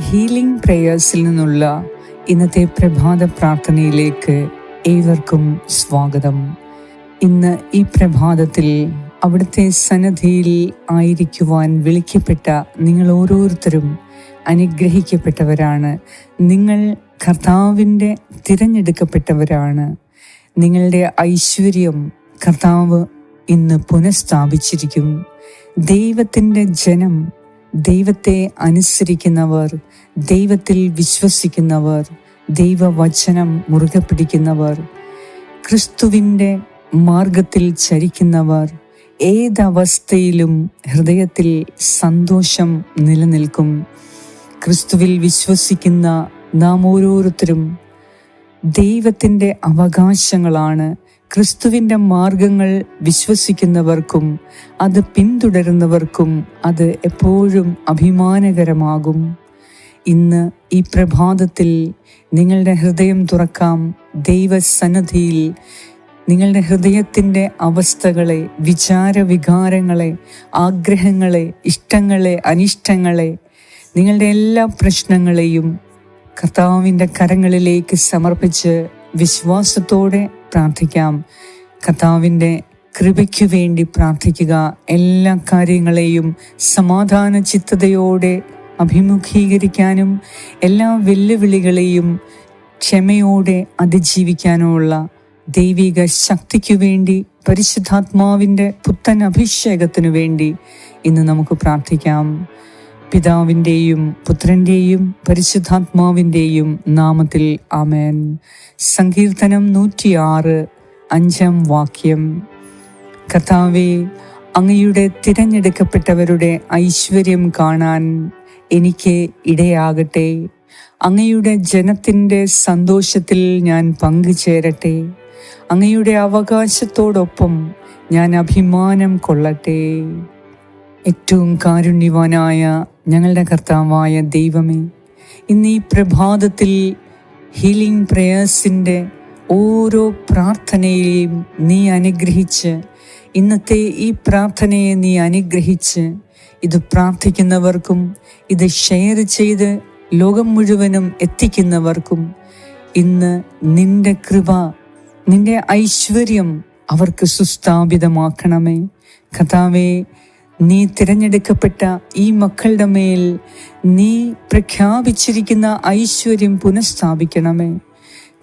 Healing പ്രേയേഴ്സിൽ നിന്നുള്ള ഇന്നത്തെ പ്രഭാത പ്രാർത്ഥനയിലേക്ക് ഏവർക്കും സ്വാഗതം. ഇന്ന് ഈ പ്രഭാതത്തിൽ അവിടുത്തെ സന്നദ്ധിയിൽ ആയിരിക്കുവാൻ വിളിക്കപ്പെട്ട നിങ്ങൾ ഓരോരുത്തരും അനുഗ്രഹിക്കപ്പെട്ടവരാണ്. നിങ്ങൾ കർത്താവിന്റെ തിരഞ്ഞെടുക്കപ്പെട്ടവരാണ്. നിങ്ങളുടെ ഐശ്വര്യം കർത്താവ് ഇന്ന് പുനഃസ്ഥാപിച്ചിരിക്കും. ദൈവത്തിന്റെ ജനം ദൈവത്തെ അനുസരിക്കുന്നവർ ദൈവത്തിൽ വിശ്വസിക്കുന്നവർ ദൈവവചനം മുറുകെ പിടിക്കുന്നവർ ക്രിസ്തുവിന്റെ മാർഗത്തിൽ ചരിക്കുന്നവർ ഏതവസ്ഥയിലും ഹൃദയത്തിൽ സന്തോഷം നിലനിൽക്കും. ക്രിസ്തുവിൽ വിശ്വസിക്കുന്ന നാം ഓരോരുത്തരും ദൈവത്തിന്റെ അവകാശങ്ങളാണ് ക്രിസ്തുവിന്റെ മാർഗങ്ങൾ വിശ്വസിക്കുന്നവർക്കും അത് പിന്തുടരുന്നവർക്കും അത് എപ്പോഴും അഭിമാനകരമാകും. ഇന്ന് ഈ പ്രഭാതത്തിൽ നിങ്ങളുടെ ഹൃദയം തുറക്കാം. ദൈവസന്നദ്ധിയിൽ നിങ്ങളുടെ ഹൃദയത്തിന്റെ അവസ്ഥകളെ വിചാരവികാരങ്ങളെ ആഗ്രഹങ്ങളെ ഇഷ്ടങ്ങളെ അനിഷ്ടങ്ങളെ നിങ്ങളുടെ എല്ലാ പ്രശ്നങ്ങളെയും കർത്താവിന്റെ കരങ്ങളിലേക്ക് സമർപ്പിച്ച് വിശ്വാസത്തോടെ പ്രാർത്ഥിക്കാം. കർത്താവിന്റെ കൃപയ്ക്കു വേണ്ടി പ്രാർത്ഥിക്കുക. എല്ലാ കാര്യങ്ങളെയും സമാധാന ചിത്തതയോടെ അഭിമുഖീകരിക്കാനും എല്ലാ വെല്ലുവിളികളെയും ക്ഷമയോടെ അതിജീവിക്കാനുമുള്ള ദൈവിക ശക്തിക്കു വേണ്ടി പരിശുദ്ധാത്മാവിന്റെ പുത്തൻ അഭിഷേകത്തിനു വേണ്ടി ഇന്ന് നമുക്ക് പ്രാർത്ഥിക്കാം. പിതാവിന്റെയും പുത്രന്റെയും പരിശുദ്ധാത്മാവിന്റെയും നാമത്തിൽ ആമേൻ. സങ്കീർത്തനം നൂറ്റിയാറ് അഞ്ചാം വാക്യം. കഥാവെ അങ്ങയുടെ തിരഞ്ഞെടുക്കപ്പെട്ടവരുടെ ഐശ്വര്യം കാണാൻ എനിക്ക് ഇടയാകട്ടെ. അങ്ങയുടെ ജനത്തിന്റെ സന്തോഷത്തിൽ ഞാൻ പങ്കുചേരട്ടെ. അങ്ങയുടെ അവകാശത്തോടൊപ്പം ഞാൻ അഭിമാനം കൊള്ളട്ടെ. ഏറ്റവും കാരുണ്യവാനായ ഞങ്ങളുടെ കർത്താവായ ദൈവമേ ഇന്ന് ഈ പ്രഭാതത്തിൽ ഹീലിംഗ് പ്രേയേഴ്സിന്റെ ഓരോ പ്രാർത്ഥനയെയും നീ അനുഗ്രഹിച്ച് ഇന്നത്തെ ഈ പ്രാർത്ഥനയെ നീ അനുഗ്രഹിച്ച് ഇത് പ്രാർത്ഥിക്കുന്നവർക്കും ഇത് ഷെയർ ചെയ്ത് ലോകം മുഴുവനും എത്തിക്കുന്നവർക്കും ഇന്ന് നിന്റെ കൃപ നിന്റെ ഐശ്വര്യം അവർക്ക് സുസ്ഥാപിതമാക്കണമേ. കഥാവേ നീ തിരഞ്ഞെടുക്കപ്പെട്ട ഈ മക്കളുടെ മേൽ നീ പ്രഖ്യാപിച്ചിരിക്കുന്ന ഐശ്വര്യം പുനഃസ്ഥാപിക്കണമേ.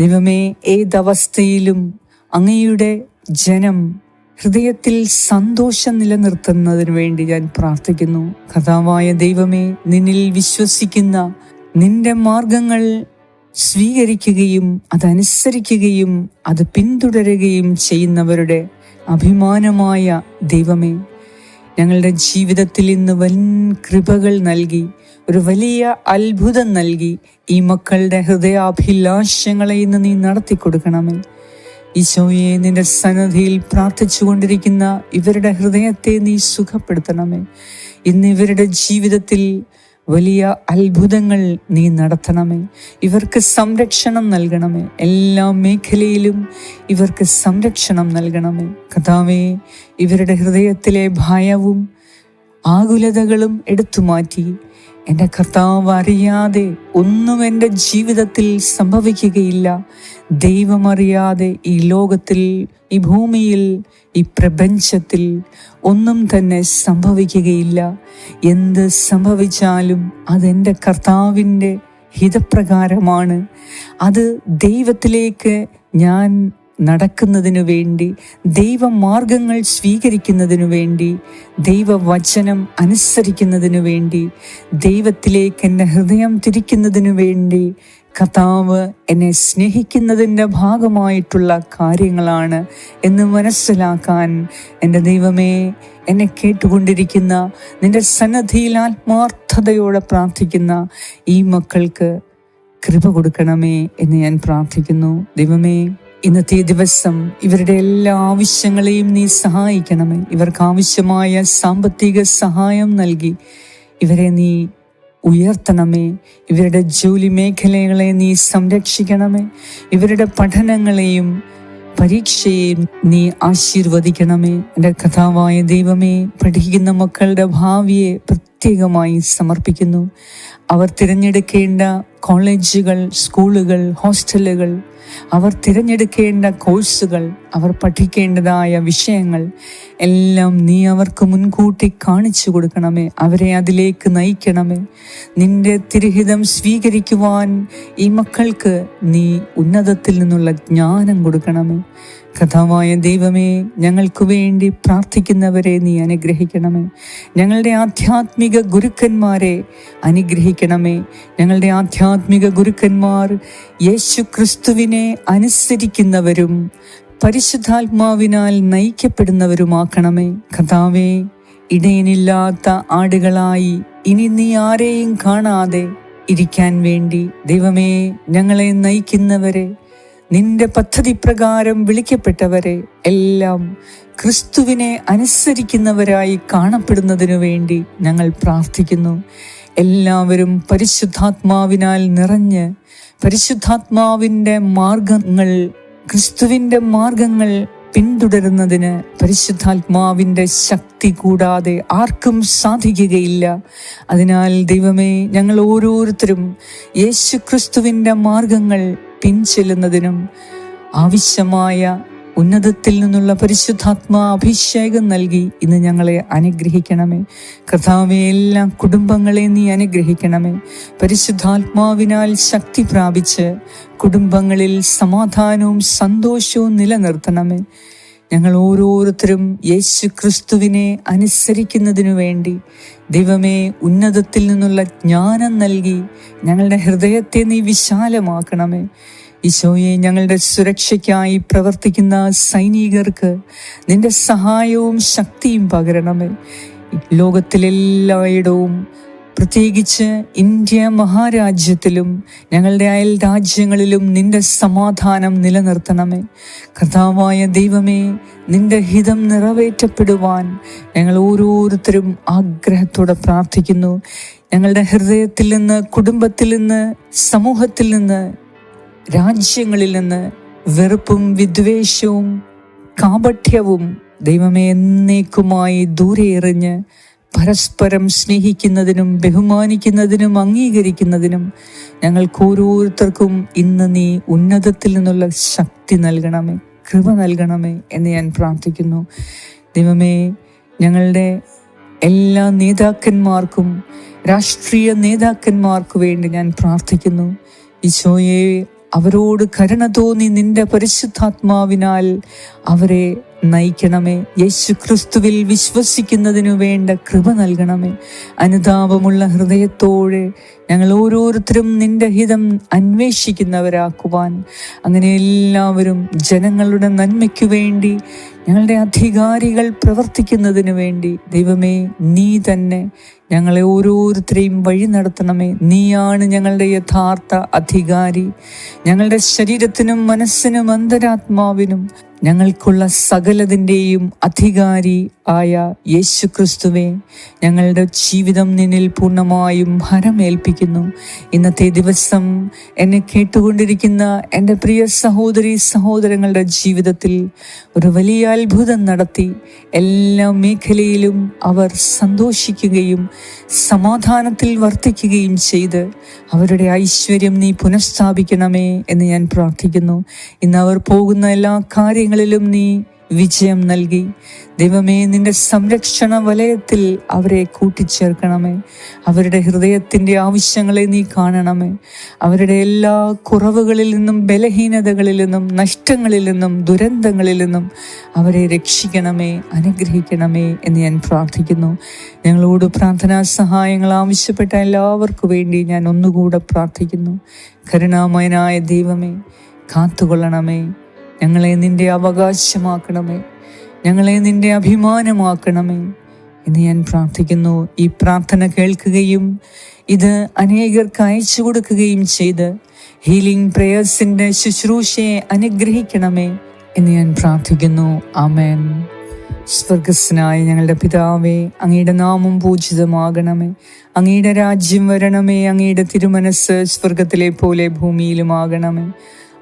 ദൈവമേ ഏതവസ്ഥയിലും അങ്ങയുടെ ജനം ഹൃദയത്തിൽ സന്തോഷം നിലനിർത്തുന്നതിന് വേണ്ടി ഞാൻ പ്രാർത്ഥിക്കുന്നു. കഥാവായ ദൈവമേ നിന്നിൽ വിശ്വസിക്കുന്ന നിന്റെ മാർഗങ്ങൾ സ്വീകരിക്കുകയും അതനുസരിക്കുകയും അത് പിന്തുടരുകയും ചെയ്യുന്നവരുടെ അഭിമാനമായ ദൈവമേ ഞങ്ങളുടെ ജീവിതത്തിൽ ഇന്ന് വൻ കൃപകൾ നൽകി ഒരു വലിയ അത്ഭുതം നൽകി. ഈ മക്കളുടെ ഹൃദയാഭിലാഷങ്ങളെ ഇന്ന് നീ നടത്തി കൊടുക്കണമേ ഈശോയെ നിന്റെ സന്നദ്ധിയിൽ പ്രാർത്ഥിച്ചു കൊണ്ടിരിക്കുന്ന ഇവരുടെ ഹൃദയത്തെ നീ സുഖപ്പെടുത്തണമേ. ഇന്ന് ഇവരുടെ ജീവിതത്തിൽ വലിയ അത്ഭുതങ്ങൾ നീ നടത്തണമേ. ഇവർക്ക് സംരക്ഷണം നൽകണമേ. എല്ലാ മേഖലയിലും ഇവർക്ക് സംരക്ഷണം നൽകണമേ. കഥാവേ ഇവരുടെ ഹൃദയത്തിലെ ഭയവും ആകുലതകളും എടുത്തു മാറ്റി എന്റെ കർത്താവ് അറിയാതെ ഒന്നും എന്റെ ജീവിതത്തിൽ സംഭവിക്കുകയില്ല. ദൈവം അറിയാതെ ഈ ലോകത്തിൽ ഈ ഭൂമിയിൽ ഈ പ്രപഞ്ചത്തിൽ ഒന്നും തന്നെ സംഭവിക്കുകയില്ല. എന്ത് സംഭവിച്ചാലും അതെന്റെ കർത്താവിന്റെ ഹിതപ്രകാരമാണ്. അത് ദൈവത്തിലേക്ക് ഞാൻ നടക്കുന്നതിനു വേണ്ടി ദൈവമാർഗങ്ങൾ സ്വീകരിക്കുന്നതിനു വേണ്ടി ദൈവവചനം അനുസരിക്കുന്നതിനു വേണ്ടി ദൈവത്തിലേക്ക് എന്റെ ഹൃദയം തിരിക്കുന്നതിനു വേണ്ടി കഥാവ് എന്നെ സ്നേഹിക്കുന്നതിന്റെ ഭാഗമായിട്ടുള്ള കാര്യങ്ങളാണ് എന്ന് മനസ്സിലാക്കാൻ എന്റെ ദൈവമേ എന്നെ കേട്ടുകൊണ്ടിരിക്കുന്ന നിന്റെ സന്നദ്ധിയിൽ ആത്മാർത്ഥതയോടെ പ്രാർത്ഥിക്കുന്ന ഈ മക്കൾക്ക് കൃപ കൊടുക്കണമേ എന്ന് ഞാൻ പ്രാർത്ഥിക്കുന്നു. ദൈവമേ ഇന്നത്തെ ദിവസം ഇവരുടെ എല്ലാ ആവശ്യങ്ങളെയും നീ സഹായിക്കണമേ. ഇവർക്ക് ആവശ്യമായ സാമ്പത്തിക സഹായം നൽകി. ഇവരെ നീ ഉയർത്തണമേ. ഇവരുടെ ജോലി മേഖലകളെ നീ സംരക്ഷിക്കണമേ. ഇവരുടെ പഠനങ്ങളെയും പരീക്ഷയെയും നീ ആശീർവദിക്കണമേ. എന്റെ കഥാവായ ദൈവമേ പഠിക്കുന്ന മക്കളുടെ ഭാവിയെ പ്രത്യേകമായി സമർപ്പിക്കുന്നു. അവർ തിരഞ്ഞെടുക്കേണ്ട കോളേജുകൾ സ്കൂളുകൾ ഹോസ്റ്റലുകൾ അവർ തിരഞ്ഞെടുക്കേണ്ട കോഴ്സുകൾ അവർ പഠിക്കേണ്ടതായ വിഷയങ്ങൾ എല്ലാം നീ അവർക്ക് മുൻകൂട്ടി കാണിച്ചു കൊടുക്കണമേ. അവരെ അതിലേക്ക് നയിക്കണമേ. നിന്റെ തിരുഹിതം സ്വീകരിക്കുവാൻ ഈ മക്കൾക്ക് നീ ഉന്നതത്തിൽ നിന്നുള്ള ജ്ഞാനം കൊടുക്കണമേ. കഥാവായ ദൈവമേ ഞങ്ങൾക്ക് വേണ്ടി പ്രാർത്ഥിക്കുന്നവരെ നീ അനുഗ്രഹിക്കണമേ. ഞങ്ങളുടെ ആധ്യാത്മിക ഗുരുക്കന്മാരെ അനുഗ്രഹിക്കണമേ. ഞങ്ങളുടെ ആധ്യാത്മിക ഗുരുക്കന്മാർ യേശു ക്രിസ്തുവിനെ അനുസരിക്കുന്നവരും പരിശുദ്ധാത്മാവിനാൽ നയിക്കപ്പെടുന്നവരുമാക്കണമേ. കഥാവേ ഇടയനില്ലാത്ത ആടുകളായി ഇനി നീ ആരെയും കാണാതെ ഇരിക്കാൻ വേണ്ടി ദൈവമേ ഞങ്ങളെ നയിക്കുന്നവരെ നിന്റെ പദ്ധതി പ്രകാരം വിളിക്കപ്പെട്ടവരെ എല്ലാം ക്രിസ്തുവിനെ അനുസരിക്കുന്നവരായി കാണപ്പെടുന്നതിനു വേണ്ടി ഞങ്ങൾ പ്രാർത്ഥിക്കുന്നു. എല്ലാവരും പരിശുദ്ധാത്മാവിനാൽ നിറഞ്ഞ് പരിശുദ്ധാത്മാവിന്റെ മാർഗങ്ങൾ ക്രിസ്തുവിന്റെ മാർഗങ്ങൾ പിന്തുടരുന്നതിന് പരിശുദ്ധാത്മാവിന്റെ ശക്തി കൂടാതെ ആർക്കും സാധിക്കുകയില്ല. അതിനാൽ ദൈവമേ ഞങ്ങൾ ഓരോരുത്തരും യേശു ക്രിസ്തുവിന്റെ മാർഗങ്ങൾ പിൻചെല്ലുന്നതിനും ആവശ്യമായ ഉന്നതത്തിൽ നിന്നുള്ള പരിശുദ്ധാത്മാ അഭിഷേകം നൽകി ഇന്ന് ഞങ്ങളെ അനുഗ്രഹിക്കണമേ. കർത്താവെ എല്ലാ കുടുംബങ്ങളെ നീ അനുഗ്രഹിക്കണമേ. പരിശുദ്ധാത്മാവിനാൽ ശക്തി പ്രാപിച്ച് കുടുംബങ്ങളിൽ സമാധാനവും സന്തോഷവും നിലനിർത്തണമേ. ഞങ്ങൾ ഓരോരുത്തരും യേശു ക്രിസ്തുവിനെ അനുസരിക്കുന്നതിനു വേണ്ടി ദൈവമേ ഉന്നതത്തിൽ നിന്നുള്ള ജ്ഞാനം നൽകി ഞങ്ങളുടെ ഹൃദയത്തെ നീ വിശാലമാക്കണമേ. ഈശോയെ ഞങ്ങളുടെ സുരക്ഷയ്ക്കായി പ്രവർത്തിക്കുന്ന സൈനികർക്ക് നിന്റെ സഹായവും ശക്തിയും പകരണമേ. ലോകത്തിലെല്ലായിടവും പ്രത്യേകിച്ച് ഇന്ത്യ മഹാരാജ്യത്തിലും ഞങ്ങളുടെ അയൽ രാജ്യങ്ങളിലും നിന്റെ സമാധാനം നിലനിർത്തണമേ. കർത്താവായ ദൈവമേ നിന്റെ ഹിതം നിറവേറ്റപ്പെടുവാൻ ഞങ്ങൾ ഓരോരുത്തരും ആഗ്രഹത്തോടെ പ്രാർത്ഥിക്കുന്നു. ഞങ്ങളുടെ ഹൃദയത്തിൽ നിന്ന് കുടുംബത്തിൽ നിന്ന് സമൂഹത്തിൽ നിന്ന് രാജ്യങ്ങളിൽ നിന്ന് വെറുപ്പും വിദ്വേഷവും കാപഠ്യവും ദൈവമേ എന്നേക്കുമായി ദൂരെ എറിഞ്ഞ് പരസ്പരം സ്നേഹിക്കുന്നതിനും ബഹുമാനിക്കുന്നതിനും അംഗീകരിക്കുന്നതിനും ഞങ്ങൾക്ക് ഓരോരുത്തർക്കും ഇന്ന് നീ ഉന്നതത്തിൽ നിന്നുള്ള ശക്തി നൽകണമേ കൃപ നൽകണമേ എന്ന് ഞാൻ പ്രാർത്ഥിക്കുന്നു. ദൈവമേ ഞങ്ങളുടെ എല്ലാ നേതാക്കന്മാർക്കും രാഷ്ട്രീയ നേതാക്കന്മാർക്ക് വേണ്ടി ഞാൻ പ്രാർത്ഥിക്കുന്നു. ഈശോയെ അവരോട് കരുണ തോന്നി നിന്റെ പരിശുദ്ധാത്മാവിനാൽ അവരെ നയിക്കണമേ. യേശു ക്രിസ്തുവിൽ വിശ്വസിക്കുന്നതിനു വേണ്ട കൃപ നൽകണമേ. അനുതാപമുള്ള ഹൃദയത്തോടെ ഞങ്ങൾ ഓരോരുത്തരും നിന്റെ ഹിതം അന്വേഷിക്കുന്നവരാക്കുവാൻ. അങ്ങനെ എല്ലാവരും ജനങ്ങളുടെ നന്മയ്ക്കു വേണ്ടി ഞങ്ങളുടെ അധികാരികൾ പ്രവർത്തിക്കുന്നതിനു വേണ്ടി ദൈവമേ നീ തന്നെ ഞങ്ങളെ ഓരോരുത്തരെയും വഴി നടത്തണമേ. നീയാണ് ഞങ്ങളുടെ യഥാർത്ഥ അധികാരി. ഞങ്ങളുടെ ശരീരത്തിനും മനസ്സിനും അന്തരാത്മാവിനും ഞങ്ങൾക്കുള്ള സകലതിന്റെയും അധികാരി ആയ യേശു ക്രിസ്തുവെ ഞങ്ങളുടെ ജീവിതം നിന്നിൽ പൂർണമായും ഹരമേൽപ്പിക്കുന്നു. ഇന്നത്തെ ദിവസം എന്നെ കേട്ടുകൊണ്ടിരിക്കുന്ന എന്റെ പ്രിയ സഹോദരി സഹോദരങ്ങളുടെ ജീവിതത്തിൽ ഒരു വലിയ അത്ഭുതം നടത്തി. എല്ലാ മേഖലയിലും അവർ സന്തോഷിക്കുകയും സമാധാനത്തിൽ വർത്തിക്കുകയും ചെയ്ത് അവരുടെ ഐശ്വര്യം നീ പുനഃസ്ഥാപിക്കണമേ എന്ന് ഞാൻ പ്രാർത്ഥിക്കുന്നു. ഇന്ന് അവർ പോകുന്ന എല്ലാ കാര്യങ്ങളിലും നീ വിജയം നൽകി. ദൈവമേ നിന്റെ സംരക്ഷണ വലയത്തിൽ അവരെ കൂട്ടിച്ചേർക്കണമേ. അവരുടെ ഹൃദയത്തിന്റെ ആവശ്യങ്ങളെ നീ കാണണമേ. അവരുടെ എല്ലാ കുറവുകളിൽ നിന്നും ബലഹീനതകളിൽ നിന്നും നഷ്ടങ്ങളിൽ നിന്നും ദുരന്തങ്ങളിൽ നിന്നും അവരെ രക്ഷിക്കണമേ അനുഗ്രഹിക്കണമേ എന്ന് ഞാൻ പ്രാർത്ഥിക്കുന്നു. ഞങ്ങളോട് പ്രാർത്ഥനാ സഹായങ്ങൾ ആവശ്യപ്പെട്ട എല്ലാവർക്കും വേണ്ടി ഞാൻ ഒന്നുകൂടെ പ്രാർത്ഥിക്കുന്നു. കരുണാമയനായ ദൈവമേ കാത്തുകൊള്ളണമേ. ഞങ്ങളെ നിന്റെ അവകാശമാക്കണമേ. ഞങ്ങളെ നിന്റെ അഭിമാനമാക്കണമേ. എന്ന് ഞാൻ പ്രാർത്ഥിക്കുന്നു. ഈ പ്രാർത്ഥന കേൾക്കുകയും ഇത് അനേകർക്ക് അയച്ചു കൊടുക്കുകയും ചെയ്ത് ഹീലിംഗ് പ്രേയേഴ്സിന്റെ ശുശ്രൂഷയെ അനുഗ്രഹിക്കണമേ എന്ന് ഞാൻ പ്രാർത്ഥിക്കുന്നു. ആമേൻ. സ്വർഗസ്നായ ഞങ്ങളുടെ പിതാവേ അങ്ങയുടെ നാമം പൂജിതമാകണമേ. അങ്ങയുടെ രാജ്യം വരണമേ. അങ്ങയുടെ തിരുമനസ് സ്വർഗത്തിലെ പോലെ ഭൂമിയിലുമാകണമേ.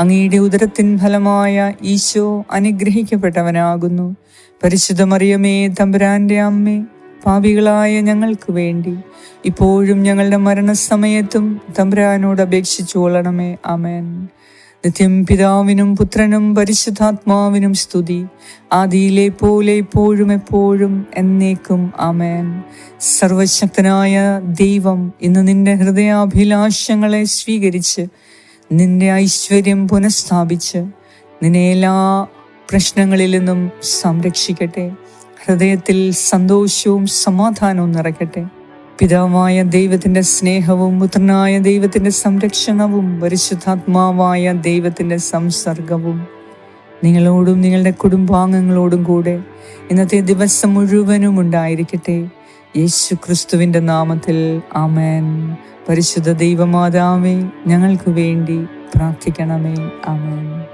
അങ്ങയുടെ ഉദരത്തിൻ ഫലമായ ഈശോ അനുഗ്രഹിക്കപ്പെട്ടവനാകുന്നു. പരിശുദ്ധ മറിയമേ തമ്പുരാന്റെ അമ്മേ പാപികളായ ഞങ്ങൾക്ക് വേണ്ടി. ഇപ്പോഴും ഞങ്ങളുടെ മരണസമയത്തും തമ്പുരാനോട് അപേക്ഷിച്ചു കൊള്ളണമേ. ആമേൻ. നിത്യം പിതാവിനും പുത്രനും പരിശുദ്ധാത്മാവിനും സ്തുതി. ആദിയിലെ പോലെ ഇപ്പോഴും എപ്പോഴും എന്നേക്കും ആമേൻ. സർവശക്തനായ ദൈവം ഇന്ന് നിന്റെ ഹൃദയാഭിലാഷങ്ങളെ സ്വീകരിച്ച് നിന്റെ ഐശ്വര്യം പുനഃസ്ഥാപിച്ച് നിന്നെ എല്ലാ പ്രശ്നങ്ങളിൽ നിന്നും സംരക്ഷിക്കട്ടെ. ഹൃദയത്തിൽ സന്തോഷവും സമാധാനവും നിറയ്ക്കട്ടെ. പിതാവായ ദൈവത്തിന്റെ സ്നേഹവും പുത്രനായ ദൈവത്തിന്റെ സംരക്ഷണവും പരിശുദ്ധാത്മാവായ ദൈവത്തിന്റെ സംസർഗവും നിങ്ങളോടും നിങ്ങളുടെ കുടുംബാംഗങ്ങളോടും കൂടെ ഇന്നത്തെ ദിവസം മുഴുവനും ഉണ്ടായിരിക്കട്ടെ. യേശു ക്രിസ്തുവിന്റെ നാമത്തിൽ ആമേൻ. പരിശുദ്ധ ദൈവമാതാവേ ഞങ്ങൾക്ക് വേണ്ടി പ്രാർത്ഥിക്കണമേ. ആമേൻ.